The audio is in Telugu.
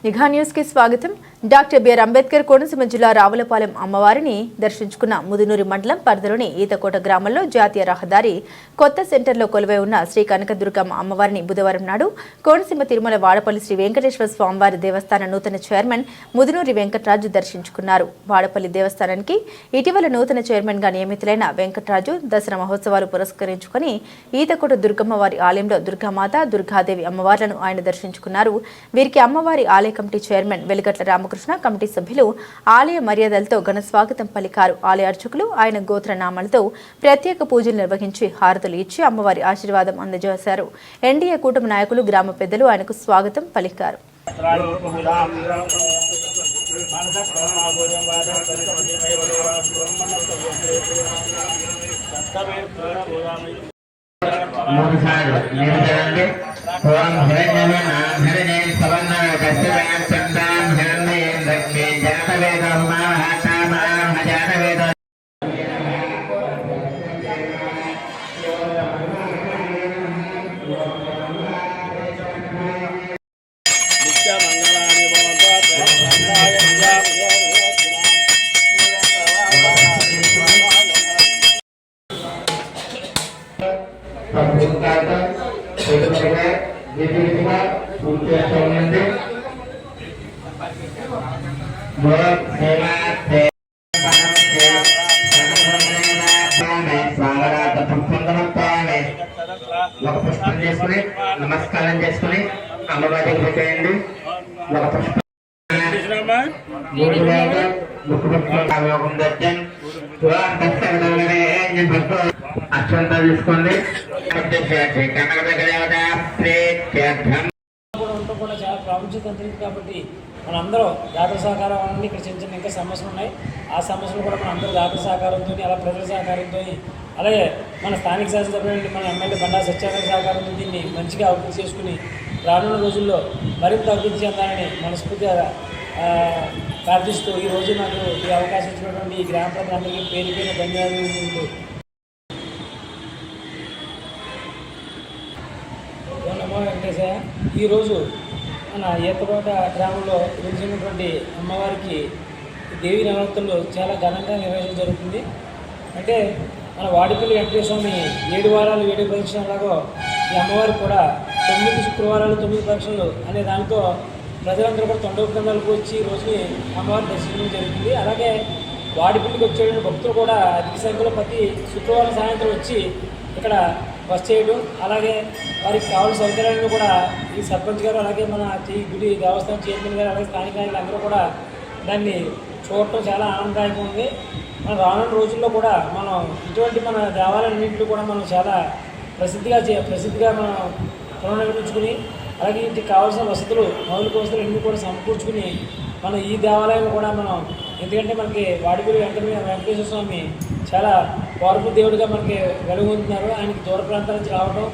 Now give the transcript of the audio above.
నిఘా న్యూస్ కి స్వాగతం డాక్టర్ బిఆర్ అంబేద్కర్ కోనసీమ జిల్లా రావులపాలెం అమ్మవారిని దర్శించుకున్న ముదునూరి మండలం పరిధిలోని ఈతకోట గ్రామంలో జాతీయ రహదారి కొత్త సెంటర్లో కొలువై ఉన్న శ్రీ కనకదుర్గమ్మ అమ్మవారిని బుధవారం నాడు కోనసీమ తిరుమల వాడపల్లి శ్రీ వెంకటేశ్వర స్వామివారి దేవస్థాన నూతన చైర్మన్ ముదునూరి వెంకటరాజు దర్శించుకున్నారు. వాడపల్లి దేవస్థానానికి ఇటీవల నూతన చైర్మన్గా నియమితులైన వెంకటరాజు దసరా మహోత్సవాలు పురస్కరించుకుని ఈతకోట దుర్గమ్మ వారి ఆలయంలో దుర్గామాత దుర్గాదేవి అమ్మవార్లను ఆయన దర్శించుకున్నారు. వీరికి అమ్మవారి ఆలయ committee chairman Veligatla Ramakrishna committee సభ్యులు ఆలయ మర్యాదలతో ఘన స్వాగతం పలికారు. ఆలయ అర్చకులు ఆయన గోత్ర నామాలతో ప్రత్యేక పూజలు నిర్వహించి హారతులు ఇచ్చి అమ్మవారి ఆశీర్వాదం అందజేశారు. ఎన్డీఏ కూటమి నాయకులు గ్రామ పెద్దలు ఆయనకు స్వాగతం పలికారు. మూడు సార్లు ఓం నాధరణే సవర్ణ కశ్యపాం సంపూర్ణత తెలుగుగా విధిగా పూర్తి చేస్తూ ఉండండి ఓం సేవాతే స్వాగత పుష్పంగమంతోనే ఒక పుష్పం చేసుకుని నమస్కారం చేసుకుని అమ్మవారికి పెట్టేయండి ఒక పుష్పం కృష్ణమ్మ మూడు వేలు ముక్కు పుష్పం దర్శన్ అక్షంతా తీసుకోండి కూడా చాలా ప్రాముఖ్యత ఉంటుంది కాబట్టి మనందరూ దాతల సహకారం అనేది ఇక్కడ చిన్న చిన్న ఇంకా సమస్యలు ఉన్నాయి. ఆ సమస్యలు కూడా మన అందరూ దాతల సహకారంతో అలా ప్రజల సహకారంతో అలాగే మన స్థానిక శాసనసభ్యులు మన ఎమ్మెల్యే బండా సత్యాగ్రహ సహకారంతో దీన్ని మంచిగా అభివృద్ధి చేసుకుని రానున్న రోజుల్లో మరింత అభివృద్ధి చెందాలని మనస్ఫూర్తిగా ప్రార్థిస్తూ ఈ రోజు నాకు ఈ అవకాశం ఇచ్చినటువంటి ఈ గ్రామ ప్రజలందరికీ పేరు పేరు ధన్యవాదాలు. వెంకటేశయ్య ఈరోజు మన ఈతకోట గ్రామంలో వెలిసినటువంటి అమ్మవారికి దేవి నవరాత్రులు చాలా ఘనంగా నిర్వహించడం జరుగుతుంది. అంటే మన వాడిపల్లి వెంకటేశ్వర ఏడు వారాలు ఏడు పరీక్షలాగో ఈ అమ్మవారికి కూడా తొమ్మిది శుక్రవారాలు తొమ్మిది పరీక్షలు అనే దానితో ప్రజలందరూ కూడా తొండ వచ్చి ఈ రోజుని అమ్మవారి దర్శించడం జరుగుతుంది. అలాగే వాడిపల్లికి వచ్చేటువంటి భక్తులు కూడా అధిక సంఖ్యలో ప్రతి శుక్రవారం సాయంత్రం వచ్చి ఇక్కడ బస్ చేయడం. అలాగే వారికి కావాల్సిన సౌకర్యాలను కూడా ఈ సర్పంచ్ గారు అలాగే మన ఈ గుడి దేవస్థానం చైర్మన్ గారు అలాగే స్థానిక నాయకులు అందరూ కూడా దాన్ని చూడటం చాలా ఆనందదాయకంగా ఉంది. మన రానున్న రోజుల్లో కూడా మనం ఇటువంటి మన దేవాలయాలన్నింటిలో కూడా మనం చాలా ప్రసిద్ధిగా చే ప్రసిద్ధిగా మనం పునర్నిర్మించుకుని అలాగే ఇంటికి కావాల్సిన వసతులు మౌలిక వసతులు అన్నీ కూడా సమకూర్చుకుని మన ఈ దేవాలయం కూడా మనం ఎందుకంటే మనకి వాడిపల్లి వెంకట వెంకటేశ్వర స్వామి చాలా పవర్ఫుల్ దేవుడిగా మనకి వెలుగుతున్నారు ఆయనకి దూర ప్రాంతాల నుంచి రావడం